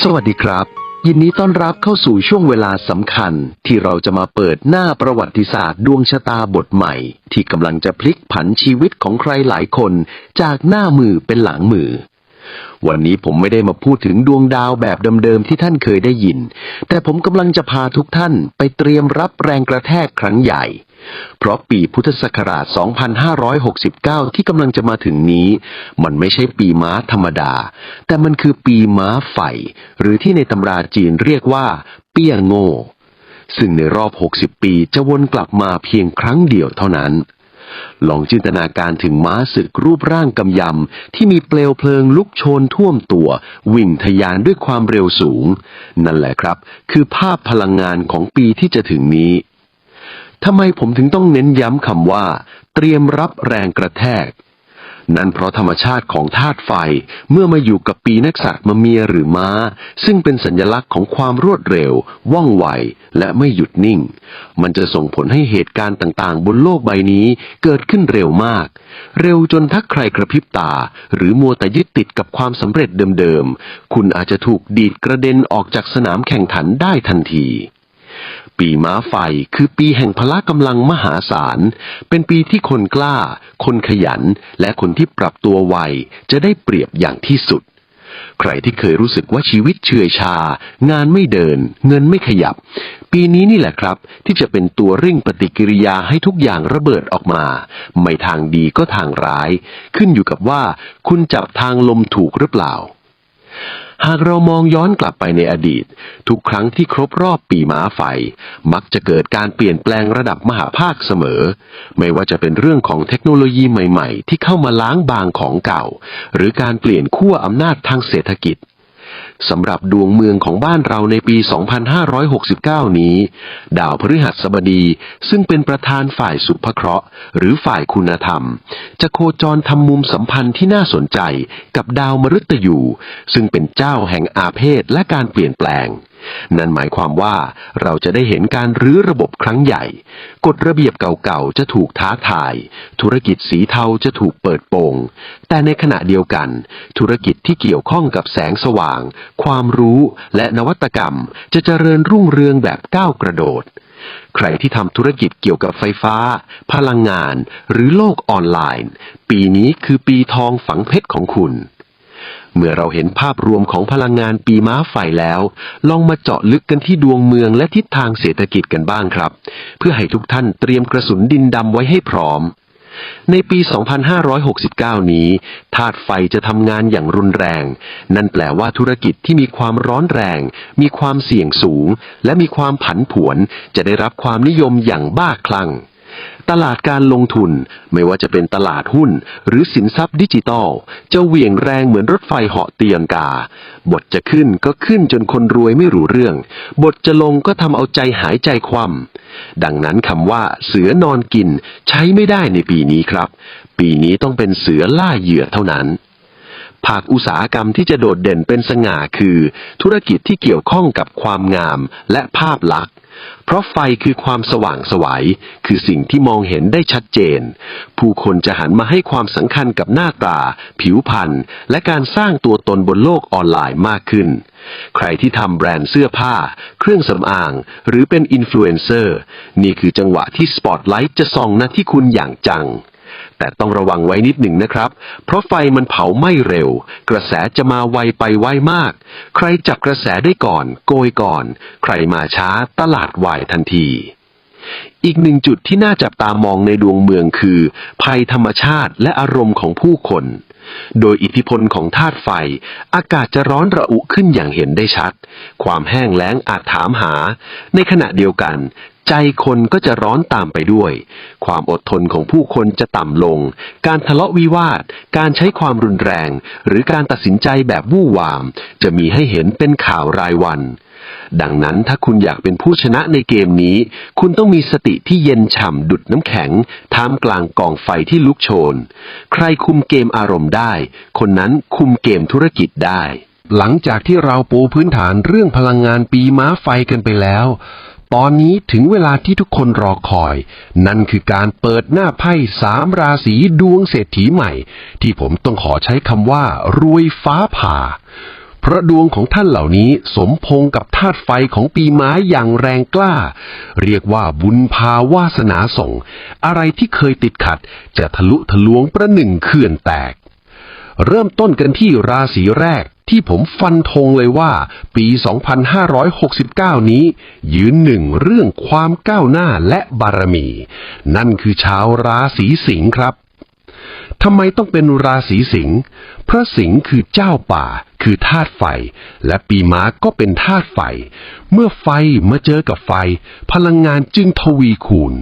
สวัสดีครับ ยินดีต้อนรับเข้าสู่ช่วงเวลาสำคัญ ที่เราจะมาเปิดหน้าประวัติศาสตร์ดวงชะตาบทใหม่ ที่กำลังจะพลิกผันชีวิตของใครหลายคน จากหน้ามือเป็นหลังมือ วันนี้ผมไม่ได้มาพูดถึงดวงดาวแบบเดิมๆที่ท่านเคยได้ยิน แต่ผมกำลังจะพาทุกท่านไปเตรียมรับแรงกระแทกครั้งใหญ่ เพราะปีพุทธศักราช 2569 ที่กำลังจะมาถึงนี้ มันไม่ใช่ปีม้าธรรมดา แต่มันคือปีม้าไฟ หรือที่ในตำราจีนเรียกว่า เปี้ยโง่ ซึ่งในรอบ 60 ปีจะวนกลับมาเพียงครั้งเดียวเท่านั้นลองจินตนาการถึงม้าศึกรูปร่างกำยำ ที่มีเปลวเพลิงลุกโชนท่วมตัว วิ่งทะยานด้วยความเร็วสูง นั่นแหละครับ คือภาพพลังงานของปีที่จะถึงนี้ ทำไมผมถึงต้องเน้นย้ำคำว่า เตรียมรับแรงกระแทก นั่นเพราะธรรมชาติของธาตุไฟเมื่อมาอยู่กับปีนักษัตรมะเมียหรือม้า ซึ่งเป็นสัญลักษณ์ของความรวดเร็ว ว่องไว และไม่หยุดนิ่ง มันจะส่งผลให้เหตุการณ์ต่างๆ บนโลกใบนี้เกิดขึ้นเร็วมาก เร็วจนถ้าใครกระพริบตา หรือมัวแต่ยึดติดกับความสำเร็จเดิมๆ คุณอาจจะถูกดีดกระเด็นออกจากสนามแข่งขันได้ทันที ปีม้าไฟคือปีแห่งพละกำลังมหาศาล เป็นปีที่คนกล้า คนขยัน และคนที่ปรับตัวไวจะได้เปรียบอย่างที่สุด ใครที่เคยรู้สึกว่าชีวิตเฉื่อยชา งานไม่เดิน เงินไม่ขยับ ปีนี้นี่แหละครับ ที่จะเป็นตัวเร่งปฏิกิริยาให้ทุกอย่างระเบิดออกมา ไม่ทางดีก็ทางร้าย ขึ้นอยู่กับว่า คุณจับทางลมถูกหรือเปล่า หากเรามองย้อนกลับไปในอดีต ทุกครั้งที่ครบรอบปีม้าไฟ มักจะเกิดการเปลี่ยนแปลงระดับมหาภาคเสมอ ไม่ว่าจะเป็นเรื่องของเทคโนโลยีใหม่ ๆ ที่เข้ามาล้างบางของเก่า หรือการเปลี่ยนขั้วอำนาจทางเศรษฐกิจ สำหรับดวงเมืองของบ้านเราในปี 2569 นี้ ดาวพฤหัสบดีซึ่งเป็นประธานฝ่ายสุภเคราะห์ หรือฝ่ายคุณธรรม จะโคจรทำมุมสัมพันธ์ที่น่าสนใจกับดาวมฤตยูซึ่งเป็นเจ้าแห่งอาเพศและการเปลี่ยนแปลง นั่นหมายความว่าเราจะได้เห็นการรื้อระบบครั้งใหญ่ กฎระเบียบเก่าๆ จะถูกท้าทาย ธุรกิจสีเทาจะถูกเปิดโปง แต่ในขณะเดียวกัน ธุรกิจที่เกี่ยวข้องกับแสงสว่าง ความรู้และนวัตกรรม จะเจริญรุ่งเรืองแบบก้าวกระโดด ใครที่ทำธุรกิจเกี่ยวกับไฟฟ้า พลังงาน หรือโลกออนไลน์ ปีนี้คือปีทองฝังเพชรของคุณ เมื่อเราเห็นภาพรวมของพลังงานปีม้าไฟแล้ว ลองมาเจาะลึกกันที่ดวงเมืองและทิศทางเศรษฐกิจกันบ้างครับ เพื่อให้ทุกท่านเตรียมกระสุนดินดำไว้ให้พร้อม ในปี 2569 นี้ธาตุไฟจะทำงานอย่างรุนแรง นั่นแปลว่าธุรกิจที่มีความร้อนแรง มีความเสี่ยงสูง และมีความผันผวน จะได้รับความนิยมอย่างบ้าคลั่ง ตลาดการลงทุนไม่ว่าจะเป็นตลาดหุ้น หรือสินทรัพย์ดิจิตอลจะเหวี่ยงแรงเหมือนรถไฟเหาะเตียงกา บทจะขึ้นก็ขึ้นจนคนรวยไม่รู้เรื่อง บทจะลงก็ทำเอาใจหายใจคว่ำดังนั้นคำว่าเสือนอนกินใช้ไม่ได้ในปีนี้ครับ ปีนี้ต้องเป็นเสือล่าเหยื่อเท่านั้นภาคอุตสาหกรรมที่จะโดดเด่นเป็นสง่าคือ ธุรกิจที่เกี่ยวข้องกับความงามและภาพลักษณ์ เพราะไฟคือความสว่างสวัยคือสิ่งที่มองเห็นได้ชัดเจน ผู้คนจะหันมาให้ความสำคัญกับหน้าตา ผิวพรรณและการสร้างตัวตนบนโลกออนไลน์มากขึ้น ใครที่ทำแบรนด์เสื้อผ้า เครื่องสำอาง หรือเป็นอินฟลูเอนเซอร์ นี่คือจังหวะที่สปอตไลท์จะส่องนะที่คุณอย่างจัง แต่ต้องระวังไว้นิดหนึ่งนะครับ เพราะไฟมันเผาไหม้เร็ว กระแสจะมาไวไปไวมาก ใครจับกระแสได้ก่อน โกยก่อน ใครมาช้าตลาดวายทันที อีกหนึ่งจุดที่น่าจับตามองในดวงเมืองคือ ภัยธรรมชาติและอารมณ์ของผู้คน โดยอิทธิพลของธาตุไฟ อากาศจะร้อนระอุขึ้นอย่างเห็นได้ชัด ความแห้งแล้งอาจถามหา ในขณะเดียวกัน ใจคนก็จะร้อนตามไปด้วย ความอดทนของผู้คนจะต่ำลง การทะเลาะวิวาท การใช้ความรุนแรง หรือการตัดสินใจแบบวู่วาม จะมีให้เห็นเป็นข่าวรายวัน ดังนั้นถ้าคุณอยากเป็นผู้ชนะในเกมนี้ คุณต้องมีสติที่เย็นฉ่ำดุดน้ำแข็ง ท่ามกลางกองไฟที่ลุกโชน ใครคุมเกมอารมณ์ได้ คนนั้นคุมเกมธุรกิจได้ หลังจากที่เราปูพื้นฐานเรื่องพลังงานปีม้าไฟกันไปแล้ว ตอนนี้ถึงเวลาที่ทุกคนรอคอย นั่นคือการเปิดหน้าไพ่สามราศีดวงเศรษฐีใหม่ ที่ผมต้องขอใช้คำว่า รวยฟ้าผ่า เพราะดวงของท่านเหล่านี้สมพงกับธาตุไฟของปีไม้อย่างแรงกล้า เรียกว่าบุญพาวาสนาส่ง อะไรที่เคยติดขัด จะทะลุทะลวงประหนึ่งเขื่อนแตก เริ่มต้นกันที่ราศีแรก ที่ผมฟันธงเลยว่า ปี 2569 นี้ ยืนหนึ่งเรื่องความก้าวหน้าและบารมี นั่นคือชาวราศีสิงห์ครับทำไมต้องเป็นราศีสิงห์เพราะสิงห์คือเจ้าป่า คือธาตุไฟ และปีม้าก็เป็นธาตุไฟ เมื่อไฟมาเจอกับไฟ พลังงานจึงทวีคูณ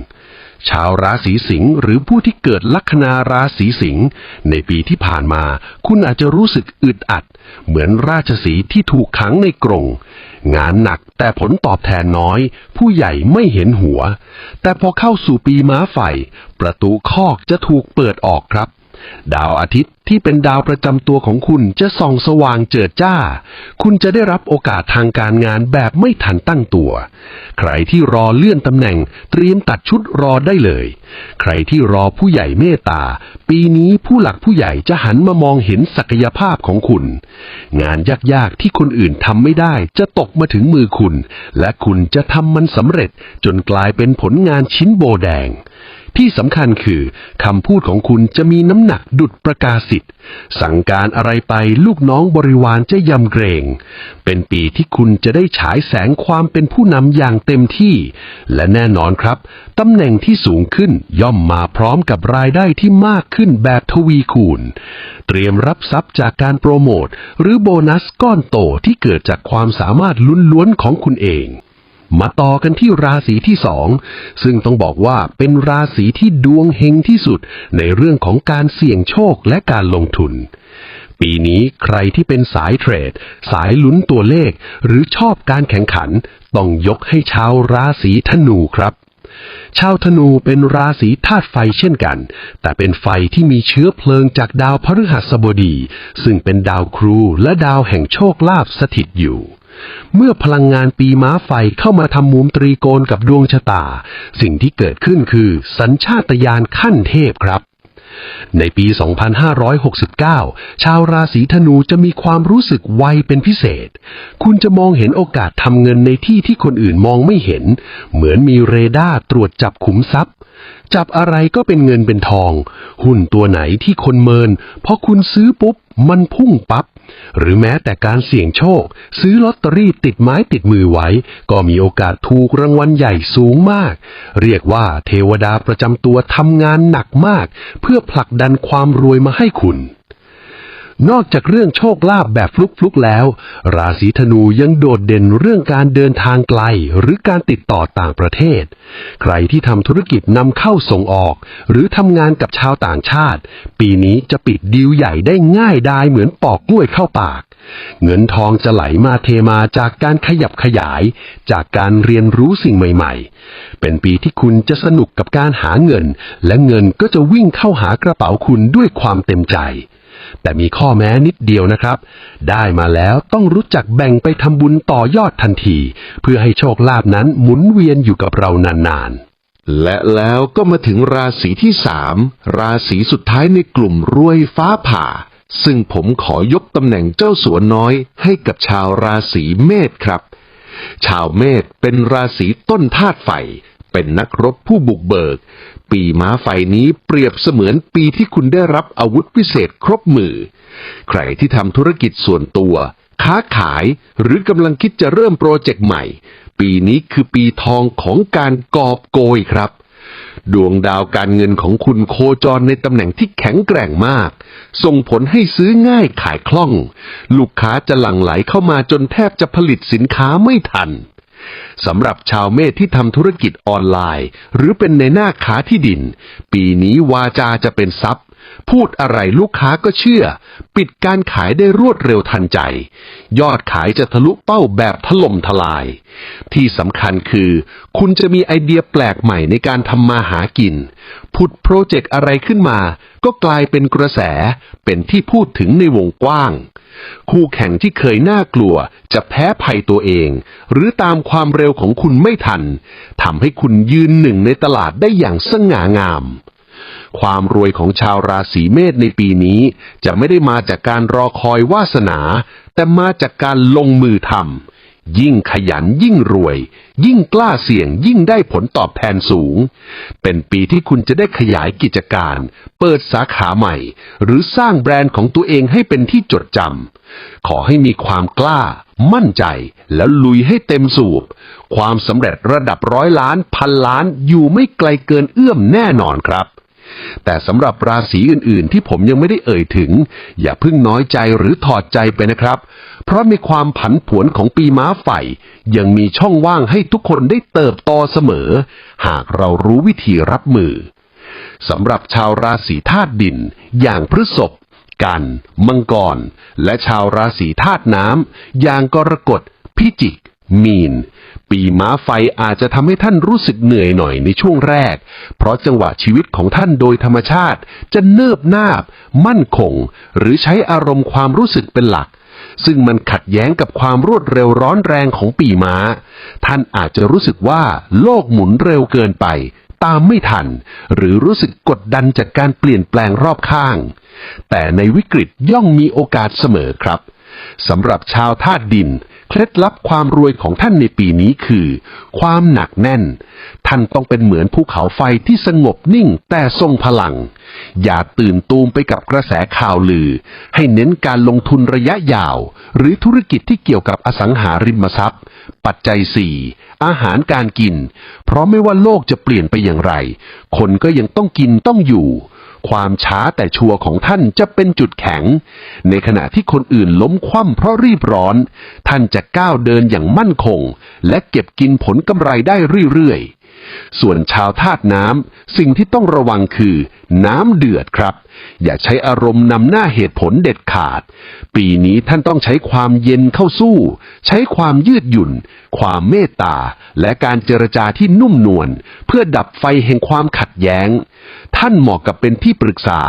ชาวราศีสิงห์หรือผู้ที่เกิดลัคนาราศีสิงห์ในปีที่ผ่านมา คุณอาจจะรู้สึกอึดอัด เหมือนราชสีที่ถูกขังในกรงงานหนักแต่ผลตอบแทนน้อย ผู้ใหญ่ไม่เห็นหัว แต่พอเข้าสู่ปีม้าไฟประตูคอกจะถูกเปิดออกครับ ดาวอาทิตย์ที่เป็นดาวประจำตัวของคุณจะส่องสว่างเจิดจ้า คุณจะได้รับโอกาสทางการงานแบบไม่ทันตั้งตัว ใครที่รอเลื่อนตำแหน่ง เตรียมตัดชุดรอได้เลย ใครที่รอผู้ใหญ่เมตตา ปีนี้ผู้หลักผู้ใหญ่จะหันมามองเห็นศักยภาพของคุณ งานยากๆที่คนอื่นทำไม่ได้จะตกมาถึงมือคุณ และคุณจะทำมันสำเร็จจนกลายเป็นผลงานชิ้นโบแดง ที่สำคัญคือคำพูดของคุณจะมีน้ำหนักดุดประกาศสิทธิ์สั่งการอะไรไปลูกน้องบริวารจะยำเกรง เป็นปีที่คุณจะได้ฉายแสงความเป็นผู้นำอย่างเต็มที่ และแน่นอนครับตำแหน่งที่สูงขึ้นย่อมมาพร้อมกับรายได้ที่มากขึ้นแบบทวีคูณ เตรียมรับทรัพย์จากการโปรโมท หรือโบนัสก้อนโตที่เกิดจากความสามารถลุ้นล้วนของคุณเอง มาต่อกันที่ราศีที่สองซึ่งต้องบอกว่าเป็นราศีที่ดวงเฮงที่สุดในเรื่องของการเสี่ยงโชคและการลงทุน ปีนี้ใครที่เป็นสายเทรด สายลุ้นตัวเลข หรือชอบการแข่งขัน ต้องยกให้ชาวราศีธนูครับชาวธนูเป็นราศีธาตุไฟเช่นกัน แต่เป็นไฟที่มีเชื้อเพลิงจากดาวพฤหัสบดี ซึ่งเป็นดาวครูและดาวแห่งโชคลาภสถิตอยู่ เมื่อพลังงานปีม้าไฟเข้ามาทำมุมตรีโกณกับดวงชะตา สิ่งที่เกิดขึ้นคือ สัญชาตญาณขั้นเทพครับ ในปี 2569 ชาวราศีธนูจะมีความรู้สึกไวเป็นพิเศษ คุณจะมองเห็นโอกาสทำเงินในที่ที่คนอื่นมองไม่เห็น เหมือนมีเรดาร์ตรวจจับขุมทรัพย์ จับอะไรก็เป็นเงินเป็นทอง หุ้นตัวไหนที่คนเมินพอคุณซื้อปุ๊บ มันพุ่งปับ๊บ หรือแม้แต่การเสี่ยงโชค ซื้อลอตเตอรี่ติดไม้ติดมือไว้ ก็มีโอกาสถูกรางวัลใหญ่สูงมาก เรียกว่าเทวดาประจำตัวทำงานหนักมาก เพื่อผลักดันความรวยมาให้คุณ นอกจากเรื่องโชคลาภแบบฟลุกๆแล้ว ราศีธนูยังโดดเด่นเรื่องการเดินทางไกล หรือการติดต่อต่างประเทศ ใครที่ทำธุรกิจนำเข้าส่งออก หรือทำงานกับชาวต่างชาติ ปีนี้จะปิดดีลใหญ่ได้ง่ายดายเหมือนปอกกล้วยเข้าปาก เงินทองจะไหลมาเทมาจากการขยับขยาย จากการเรียนรู้สิ่งใหม่ ๆ เป็นปีที่คุณจะสนุกกับการหาเงิน และเงินก็จะวิ่งเข้าหากระเป๋าคุณด้วยความเต็มใจ แต่มีข้อแม้นิดเดียวนะครับ ได้มาแล้วต้องรู้จักแบ่งไปทำบุญต่อยอดทันที เพื่อให้โชคลาภนั้นหมุนเวียนอยู่กับเรานานๆและแล้วก็มาถึงราศีที่สามราศีสุดท้ายในกลุ่มรวยฟ้าผ่า ซึ่งผมขอยกตำแหน่งเจ้าสัวน้อยให้กับชาวราศีเมษครับ ชาวเมษเป็นราศีต้นธาตุไฟ เป็นนักรบผู้บุกเบิก ปีม้าไฟนี้เปรียบเสมือนปีที่คุณได้รับอาวุธวิเศษครบมือ ใครที่ทำธุรกิจส่วนตัว ค้าขายหรือกำลังคิดจะเริ่มโปรเจกต์ใหม่ ปีนี้คือปีทองของการกอบโกยครับ ดวงดาวการเงินของคุณโคจรในตำแหน่งที่แข็งแกร่งมาก ส่งผลให้ซื้อง่ายขายคล่อง ลูกค้าจะหลั่งไหลเข้ามาจนแทบจะผลิตสินค้าไม่ทัน สำหรับชาวเมธที่ทำธุรกิจออนไลน์ หรือเป็นในหน้าค้าที่ดิน ปีนี้วาจาจะเป็นทรัพย์ พูดอะไรลูกค้าก็เชื่อ ปิดการขายได้รวดเร็วทันใจ ยอดขายจะทะลุเป้าแบบถล่มทลาย ที่สำคัญคือ คุณจะมีไอเดียแปลกใหม่ในการทำมาหากินผุดโปรเจกต์อะไรขึ้นมา ก็กลายเป็นกระแส เป็นที่พูดถึงในวงกว้าง คู่แข่งที่เคยน่ากลัว จะแพ้ภัยตัวเอง หรือตามความเร็วของคุณไม่ทันทำให้คุณยืนหนึ่งในตลาดได้อย่างสง่างาม ความรวยของชาวราศีเมษในปีนี้ จะไม่ได้มาจากการรอคอยวาสนา แต่มาจากการลงมือทำยิ่งขยันยิ่งรวย ยิ่งกล้าเสี่ยงยิ่งได้ผลตอบแทนสูง เป็นปีที่คุณจะได้ขยายกิจการ เปิดสาขาใหม่ หรือสร้างแบรนด์ของตัวเองให้เป็นที่จดจำขอให้มีความกล้า มั่นใจ แล้วลุยให้เต็มสูบ ความสำเร็จระดับร้อยล้านพันล้านอยู่ไม่ไกลเกินเอื้อมแน่นอนครับ แต่สำหรับราศีอื่นๆ ที่ผมยังไม่ได้เอ่ยถึง อย่าเพิ่งน้อยใจหรือถอดใจไปนะครับ เพราะมีความผันผวนของปีม้าไฟยังมีช่องว่างให้ทุกคนได้เติบโตเสมอ หากเรารู้วิธีรับมือสำหรับชาวราศีธาตุดิน อย่างพฤษภกัน มังกร และชาวราศีธาตุน้ำอย่างกรกฎพิจิก มีน ปีม้าไฟอาจจะทำให้ท่านรู้สึกเหนื่อยหน่อยในช่วงแรก เพราะจังหวะชีวิตของท่านโดยธรรมชาติ จะเนิบนาบ มั่นคง หรือใช้อารมณ์ความรู้สึกเป็นหลัก ซึ่งมันขัดแย้งกับความรวดเร็วร้อนแรงของปีม้า ท่านอาจจะรู้สึกว่าโลกหมุนเร็วเกินไป ตามไม่ทัน หรือรู้สึกกดดันจากการเปลี่ยนแปลงรอบข้าง แต่ในวิกฤตย่อมมีโอกาสเสมอครับสำหรับชาวธาตุดิน เคล็ดลับความรวยของท่านในปีนี้คือ ความหนักแน่น ท่านต้องเป็นเหมือนภูเขาไฟที่สงบนิ่งแต่ทรงพลัง อย่าตื่นตูมไปกับกระแสข่าวลือ ให้เน้นการลงทุนระยะยาว หรือธุรกิจที่เกี่ยวกับอสังหาริมทรัพย์ ปัจจัยสี่อาหารการกิน เพราะไม่ว่าโลกจะเปลี่ยนไปอย่างไร คนก็ยังต้องกินต้องอยู่ ความช้าแต่ชัวร์ของท่านจะเป็นจุดแข็ง ในขณะที่คนอื่นล้มคว่ำเพราะรีบร้อน ท่านจะก้าวเดินอย่างมั่นคง และเก็บกินผลกำไรได้เรื่อยๆ ส่วนชาวธาตุน้ำสิ่งที่ต้องระวังคือ น้ำเดือดครับ อย่าใช้อารมณ์นำหน้าเหตุผลเด็ดขาด ปีนี้ท่านต้องใช้ความเย็นเข้าสู้ ใช้ความยืดหยุ่น ความเมตตา และการเจรจาที่นุ่มนวลเพื่อดับไฟแห่งความขัดแย้ง ท่านเหมาะกับเป็นที่ปรึกษา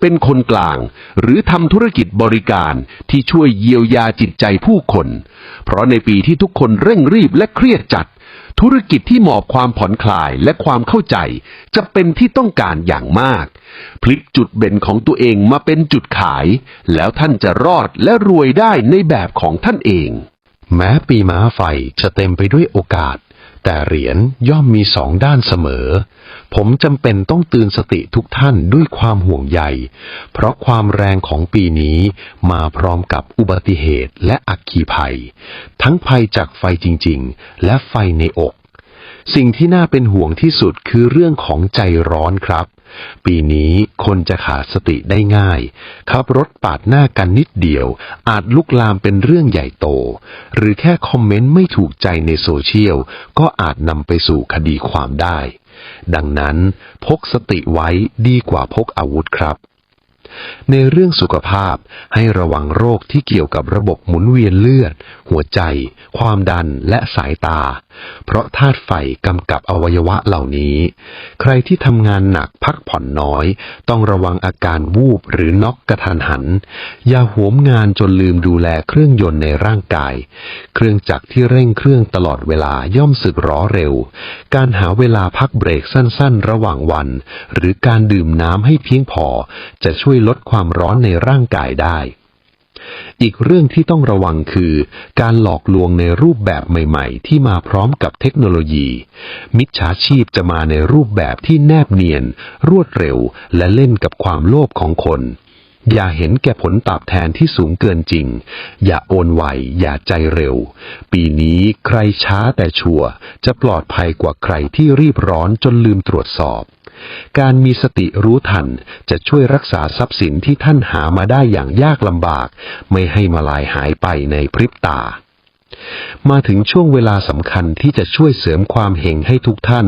เป็นคนกลาง หรือทำธุรกิจบริการที่ช่วยเยียวยาจิตใจผู้คน เพราะในปีที่ทุกคนเร่งรีบและเครียดจัด ธุรกิจที่มอบความผ่อนคลายและความเข้าใจ จะเป็นที่ต้องการอย่างมาก พลิกจุดเด่นของตัวเองมาเป็นจุดขาย แล้วท่านจะรอดและรวยได้ในแบบของท่านเอง แม้ปีม้าไฟจะเต็มไปด้วยโอกาส แต่เหรียญย่อมมีสองด้านเสมอ ผมจำเป็นต้องตื่นสติทุกท่านด้วยความห่วงใย เพราะความแรงของปีนี้มาพร้อมกับอุบัติเหตุและอักขีภัย ทั้งภัยจากไฟจริง ๆ และไฟในอก สิ่งที่น่าเป็นห่วงที่สุดคือเรื่องของใจร้อนครับ ปีนี้คนจะขาดสติได้ง่ายขับรถปาดหน้ากันนิดเดียว อาจลุกลามเป็นเรื่องใหญ่โต หรือแค่คอมเมนต์ไม่ถูกใจในโซเชียล ก็อาจนำไปสู่คดีความได้ ดังนั้นพกสติไว้ดีกว่าพกอาวุธครับ ในเรื่องสุขภาพให้ระวังโรคที่เกี่ยวกับระบบหมุนเวียนเลือด หัวใจ ความดันและสายตา เพราะธาตุไฟกำกับอวัยวะเหล่านี้ ใครที่ทำงานหนักพักผ่อนน้อย ต้องระวังอาการวูบหรือน็อกกระทันหัน อย่าหวมงานจนลืมดูแลเครื่องยนต์ในร่างกาย เครื่องจักรที่เร่งเครื่องตลอดเวลาย่อมสึกหรอเร็ว การหาเวลาพักเบรกสั้น ๆ ระหว่างวัน หรือการดื่มน้ำให้เพียงพอจะช่วยลดความร้อนในร่างกายได้ อีกเรื่องที่ต้องระวังคือ การหลอกลวงในรูปแบบใหม่ๆ ที่มาพร้อมกับเทคโนโลยี มิจฉาชีพจะมาในรูปแบบที่แนบเนียน รวดเร็ว และเล่นกับความโลภของคนอย่าเห็นแก่ผลตอบแทนที่สูงเกินจริง อย่าโอนไว อย่าใจเร็ว ปีนี้ใครช้าแต่ชัวร์จะปลอดภัยกว่าใครที่รีบร้อนจนลืมตรวจสอบ การมีสติรู้ทันจะช่วยรักษาทรัพย์สินที่ท่านหามาได้อย่างยากลำบาก ไม่ให้มาลายหายไปในพริบตา มาถึงช่วงเวลาสำคัญที่จะช่วยเสริมความเฮงให้ทุกท่าน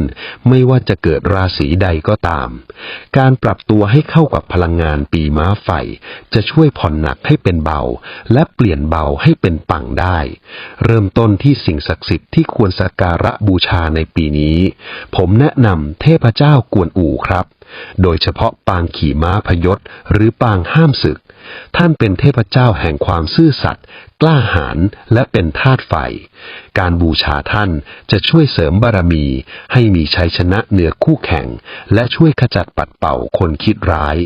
ไม่ว่าจะเกิดราศีใดก็ตาม การปรับตัวให้เข้ากับพลังงานปีม้าไฟ จะช่วยผ่อนหนักให้เป็นเบา และเปลี่ยนเบาให้เป็นปังได้ เริ่มต้นที่สิ่งศักดิ์สิทธิ์ที่ควรสักการะบูชาในปีนี้ ผมแนะนำเทพเจ้ากวนอู่ครับ โดยเฉพาะปางขี่ม้าพยศหรือปางห้ามศึก ท่านเป็นเทพเจ้าแห่งความซื่อสัตย์กล้าหาญและเป็นธาตุไฟ การบูชาท่านจะช่วยเสริมบารมี ให้มีชัยชนะเหนือคู่แข่ง และช่วยขจัดปัดเป่าคนคิดร้าย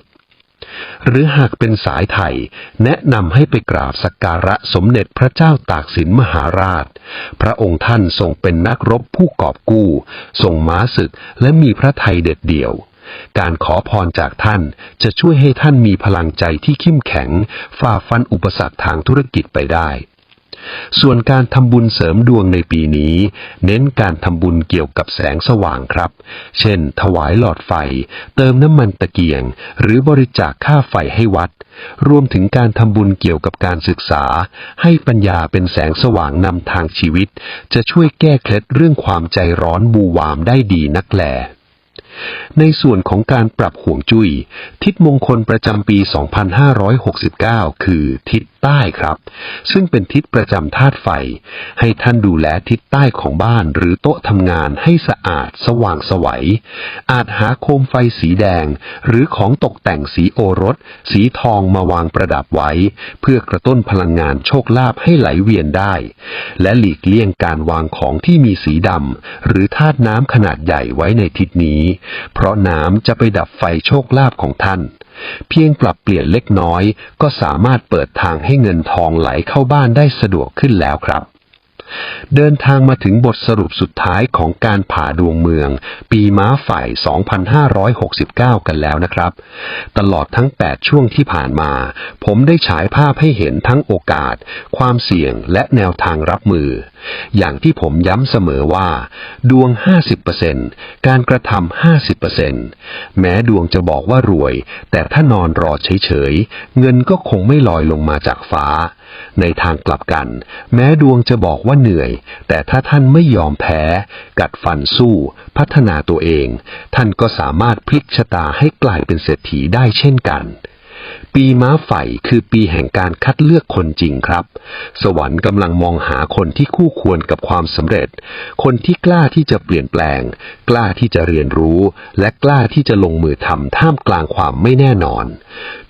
หรือหากเป็นสายไทย แนะนำให้ไปกราบสักการะสมเด็จพระเจ้าตากสินมหาราช พระองค์ท่านทรงเป็นนักรบผู้กอบกู้ ทรงม้าศึกและมีพระไทยเด็ดเดี่ยว การขอพรจากท่านจะช่วยให้ท่านมีพลังใจที่เข้มแข็ง ฝ่าฟันอุปสรรคทางธุรกิจไปได้ ส่วนการทำบุญเสริมดวงในปีนี้ เน้นการทำบุญเกี่ยวกับแสงสว่างครับ เช่น ถวายหลอดไฟ เติมน้ำมันตะเกียง หรือบริจาคค่าไฟให้วัด รวมถึงการทำบุญเกี่ยวกับการศึกษา ให้ปัญญาเป็นแสงสว่างนำทางชีวิต จะช่วยแก้เคล็ดเรื่องความใจร้อนบูวามได้ดีนักแหล ในส่วนของการปรับห่วงจุย้ยทิศมงคลประจำปี 2569 คือทิศ ใต้ครับ ซึ่งเป็นทิศประจำธาตุไฟ ให้ท่านดูแลทิศใต้ของบ้านหรือโต๊ะทำงานให้สะอาดสว่างสวัย อาจหาโคมไฟสีแดง หรือของตกแต่งสีโอรส สีทองมาวางประดับไว้ เพื่อกระตุ้นพลังงานโชคลาภให้ไหลเวียนได้ และหลีกเลี่ยงการวางของที่มีสีดำหรือธาตุน้ำขนาดใหญ่ไว้ในทิศนี้ เพราะน้ำจะไปดับไฟโชคลาภของท่าน เพียงปรับเปลี่ยนเล็กน้อย ก็สามารถเปิดทางให้เงินทองไหลเข้าบ้านได้สะดวกขึ้นแล้วครับ เดินทางมาถึงบทสรุปสุดท้ายของการผ่าดวงเมือง ปีม้าฝ่าย 2569 กันแล้วนะครับ ตลอดทั้ง 8 ช่วงที่ผ่านมา ผมได้ฉายภาพให้เห็นทั้งโอกาส ความเสี่ยงและแนวทางรับมือ อย่างที่ผมย้ำเสมอว่า ดวง 50%การกระทำ 50%แม้ดวงจะบอกว่ารวย แต่ถ้านอนรอเฉยๆ เงินก็คงไม่ลอยลงมาจากฟ้า ในทางกลับกัน แม้ดวงจะบอกว่าเหนื่อย แต่ถ้าท่านไม่ยอมแพ้ กัดฟันสู้ พัฒนาตัวเอง ท่านก็สามารถพลิกชะตาให้กลายเป็นเศรษฐีได้เช่นกัน ปีม้าไฝคือปีแห่งการคัดเลือกคนจริงครับ สวรรค์กำลังมองหาคนที่คู่ควรกับความสำเร็จ คนที่กล้าที่จะเปลี่ยนแปลง กล้าที่จะเรียนรู้ และกล้าที่จะลงมือทำท่ามกลางความไม่แน่นอน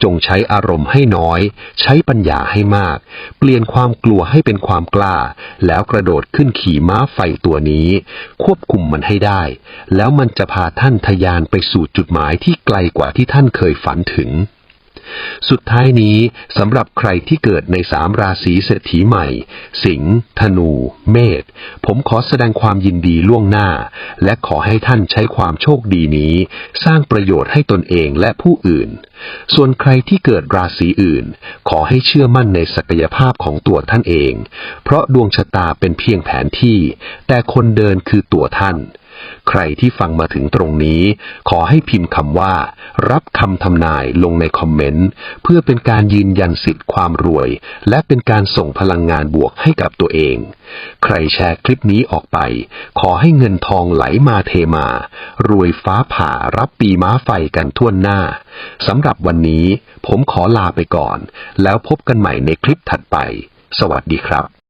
จงใช้อารมณ์ให้น้อย ใช้ปัญญาให้มาก เปลี่ยนความกลัวให้เป็นความกล้า แล้วกระโดดขึ้นขี่ม้าไฟตัวนี้ ควบคุมมันให้ได้ แล้วมันจะพาท่านทะยานไปสู่จุดหมายที่ไกลกว่าที่ท่านเคยฝันถึง สุดท้ายนี้สำหรับใครที่เกิดในสามราศีเศรษฐีใหม่ สิงห์ธนู เมษผมขอแสดงความยินดีล่วงหน้า และขอให้ท่านใช้ความโชคดีนี้ สร้างประโยชน์ให้ตนเองและผู้อื่น ส่วนใครที่เกิดราศีอื่น ขอให้เชื่อมั่นในศักยภาพของตัวท่านเอง เพราะดวงชะตาเป็นเพียงแผนที่ แต่คนเดินคือตัวท่าน ใครที่ฟังมาถึงตรงนี้ ขอให้พิมพ์คำว่า รับคำทำนายลงในคอมเมนต์ เพื่อเป็นการยืนยันสิทธิ์ความรวย และเป็นการส่งพลังงานบวกให้กับตัวเอง ใครแชร์คลิปนี้ออกไป ขอให้เงินทองไหลมาเทมา รวยฟ้าผ่ารับปีม้าไฟกันทั่วหน้าสำหรับวันนี้ผมขอลาไปก่อน แล้วพบกันใหม่ในคลิปถัดไป สวัสดีครับ